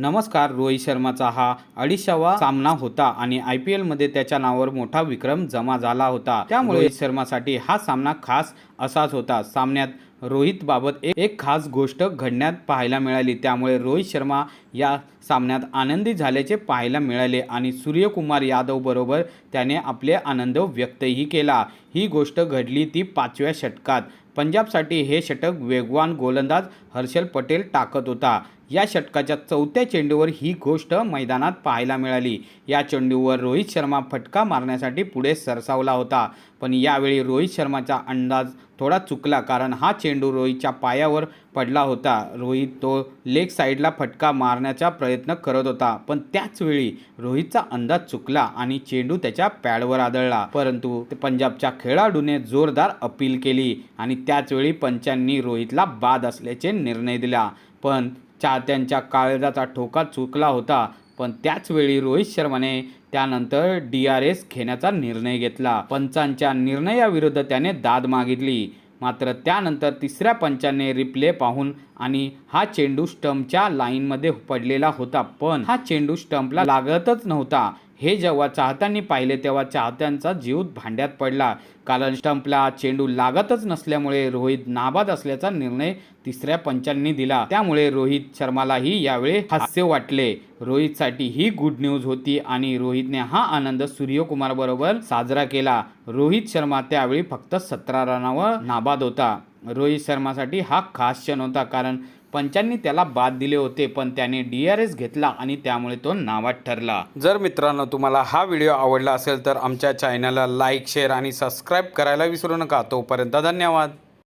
नमस्कार रोहित शर्माचा हा अडीचशेवा सामना होता आणि आय पी एलमध्ये त्याच्या नावावर मोठा विक्रम जमा झाला होता. त्यामुळे रोहित शर्मासाठी हा सामना खास असाच होता. सामन्यात रोहित बाबत एक एक खास गोष्ट घडण्यात पाहायला मिळाली. त्यामुळे रोहित शर्मा या सामन्यात आनंदी झाल्याचे पाहायला मिळाले आणि सूर्यकुमार यादव बरोबर त्याने आपले आनंद व्यक्तही केला. ही गोष्ट घडली ती पाचव्या षटकात. पंजाबसाठी हे षटक वेगवान गोलंदाज हर्षल पटेल टाकत होता. या षटकाच्या चौथ्या चेंडूवर ही गोष्ट मैदानात पाहायला मिळाली. या चेंडूवर रोहित शर्मा फटका मारण्यासाठी पुढे सरसावला होता. पण यावेळी रोहित शर्माचा अंदाज थोडा चुकला कारण हा चेंडू रोहितच्या पायावर पडला होता. रोहित तो लेग साईडला फटका मारण्याचा प्रयत्न करत होता. पण त्याचवेळी रोहितचा अंदाज चुकला आणि चेंडू त्याच्या पॅडवर आदळला. परंतु पंजाबच्या खेळाडूने जोरदार अपील केली आणि त्याचवेळी पंचांनी रोहितला बाद असल्याचे निर्णय दिला. पण चाहत्यांच्या काळजाचा ठोका चुकला होता. पण त्याचवेळी रोहित शर्माने त्यानंतर डी आर एस घेण्याचा निर्णय घेतला. पंचांच्या निर्णयाविरुद्ध त्याने दाद मागितली. मात्र त्यानंतर तिसऱ्या पंचाने रिप्ले पाहून आणि हा चेंडू स्टंपच्या लाईनमध्ये पडलेला होता. पण हा चेंडू स्टंपला लागतच नव्हता. हे जेव्हा चाहत्यांनी पाहिले तेव्हा चाहत्यांचा जीव भांड्यात पडला. कारण स्टंपला चेंडू लागतच नसल्यामुळे रोहित नाबाद असल्याचा निर्णय तिसऱ्या पंचांनी दिला. त्यामुळे रोहित शर्मालाही यावेळी हास्य वाटले. रोहितसाठी ही गुड न्यूज होती आणि रोहितने हा आनंद सूर्यकुमार बरोबर साजरा केला. रोहित शर्मा त्यावेळी फक्त सतरा रनावर नाबाद होता. रोहित शर्मासाठी हा खास क्षण होता. कारण पंचांनी त्याला बाद दिले होते पण त्याने डी आर एस घेतला आणि त्यामुळे तो नावात ठरला. जर मित्रांनो तुम्हाला हा व्हिडिओ आवडला असेल तर आमच्या चॅनलला लाईक शेअर आणि सबस्क्राईब करायला विसरू नका. तोपर्यंत धन्यवाद.